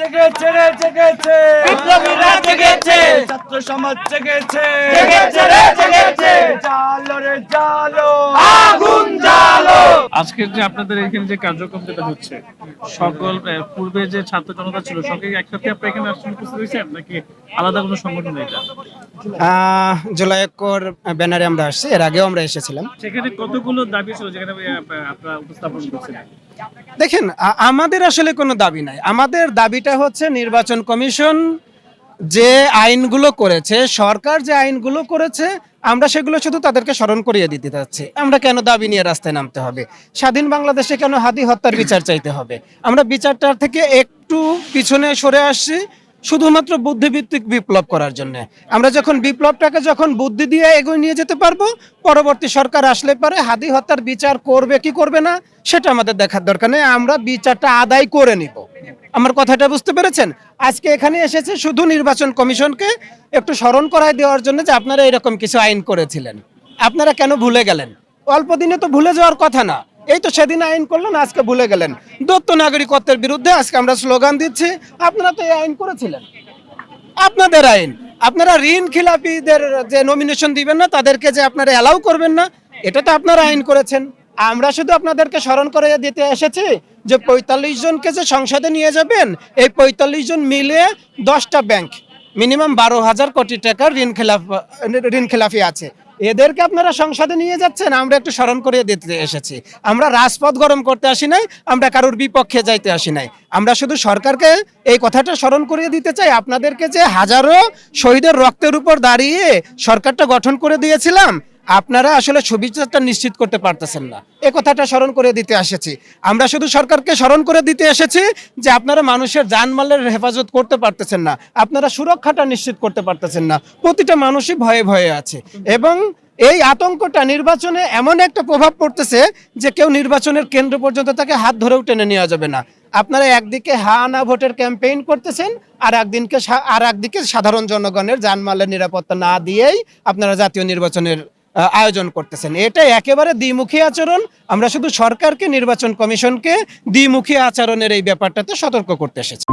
জেগেছে রে জেগেছে বিপ্লবীরা জেগেছে। ছাত্র সমাজ জেগেছে জেগেছে রে রে জালো আজকের যে আপনাদের এখানে যে কার্যক্রম যেটা হচ্ছে সকল পূর্বে যে ছাত্র জনতা ছিল সকলে একসাথে আপনি এখানে আসলে উপস্থিত হয়েছেন নাকি আলাদা কোনো সংগঠন এটা? জুলাই ঐক্যর ব্যানারে আমরা আসছি এর আগেও আমরা এসেছিলাম। সেখানে কতগুলো দাবি ছিল যেখানে আপনারা উপস্থাপন করছিলেন? দেখেন আমাদের আসলে কোনো দাবি নাই। আমাদের দাবিটা হচ্ছে নির্বাচন কমিশন যে আইনগুলো করেছে, সরকার যে আইনগুলো করেছে, আমরা সেগুলো শুধু তাদেরকে স্মরণ করিয়ে দিতে যাচ্ছি আমরা কেন দাবি নিয়ে রাস্তায় নামতে হবে? স্বাধীন বাংলাদেশে কেন হাদি হত্যার বিচার চাইতে হবে? আমরা বিচারটার থেকে একটু পিছনে সরে আসছি, শুধুমাত্র বুদ্ধিভিত্তিক বিপ্লব করার জন্য। আমরা যখন বিপ্লবটাকে যখন বুদ্ধি দিয়ে এগিয়ে নিয়ে যেতে পারব, পরবর্তী সরকার আসলে পারে হাদি হত্যার বিচার করবে কি করবে না, সেটা আমাদের দেখার দরকার নেই। আমরা বিচারটা আদায় করে নিব। আমার কথাটা বুঝতে পেরেছেন? আজকে এখানে এসেছে শুধু নির্বাচন কমিশনকে একটু স্মরণ করায় দেওয়ার জন্য যে আপনারা এরকম কিছু আইন করেছিলেন। আপনারা কেন ভুলে গেলেন? অল্প দিনে তো ভুলে যাওয়ার কথা না। এই তো সেদিন আইন করলেন, আজকে ভুলে গেলেন। দত্ত নাগরিকত্বের বিরুদ্ধে আজকে আমরা স্লোগান দিচ্ছি, আপনারা তো এই আইন করেছিলেন। আপনাদের আইন। আপনারা ঋণ খিলাপিদের যে নমিনেশন দিবেন না, তাদেরকে যে আপনারা অ্যালাউ করবেন না, এটা তো আপনারা আইন করেছেন। আমরা শুধু আপনাদেরকে স্মরণ করে দিতে এসেছি যে পঁয়তাল্লিশ জনকে যে সংসদে নিয়ে যাবেন, এই পঁয়তাল্লিশ জন মিলে দশটা ব্যাংক মিনিমাম বারো হাজার কোটি টাকার ঋণ খেলাফ, ঋণ খেলাফি আছে। এদেরকে আপনারা সংসদে নিয়ে যাচ্ছেন, আমরা একটু স্মরণ করিয়ে দিতে এসেছি। আমরা রাজপথ গরম করতে আসি নাই, আমরা কারোর বিপক্ষে যাইতে আসি নাই। আমরা শুধু সরকারকে এই কথাটা স্মরণ করিয়ে দিতে চাই, আপনাদেরকে যে হাজারো শহীদের রক্তের উপর দাঁড়িয়ে সরকারটা গঠন করে দিয়েছিলাম আপনারা আসলে সুবিচারটা নিশ্চিত করতে পারতেছেন না। এ কথাটা স্মরণ করে দিতে এসেছি। আমরা শুধু সরকারকে স্মরণ করে দিতে এসেছি যে আপনারা মানুষের জানমালের হেফাজত করতে পারতেছেন না। আপনারা সুরক্ষাটা নিশ্চিত করতে পারতেছেন না। প্রতিটা মানুষই ভয়ে ভয়ে আছে। এবং এই আতঙ্কটা নির্বাচনে এমন একটা প্রভাব পড়তেছে যে কেউ নির্বাচনের কেন্দ্র পর্যন্ত তাকে হাত ধরেও টেনে নেওয়া যাবে না। আপনারা একদিকে হা না ভোটের ক্যাম্পেইন করতেছেন, আর একদিনকে আর একদিকে সাধারণ জনগণের জানমালের নিরাপত্তা না দিয়েই আপনারা জাতীয় নির্বাচনের আয়োজন করতেছেন। এটা একেবারে দ্বিমুখী আচরণ। আমরা শুধু সরকারকে, নির্বাচন কমিশনকে দ্বিমুখী আচরণের এই ব্যাপারটাতে সতর্ক করতে এসেছি।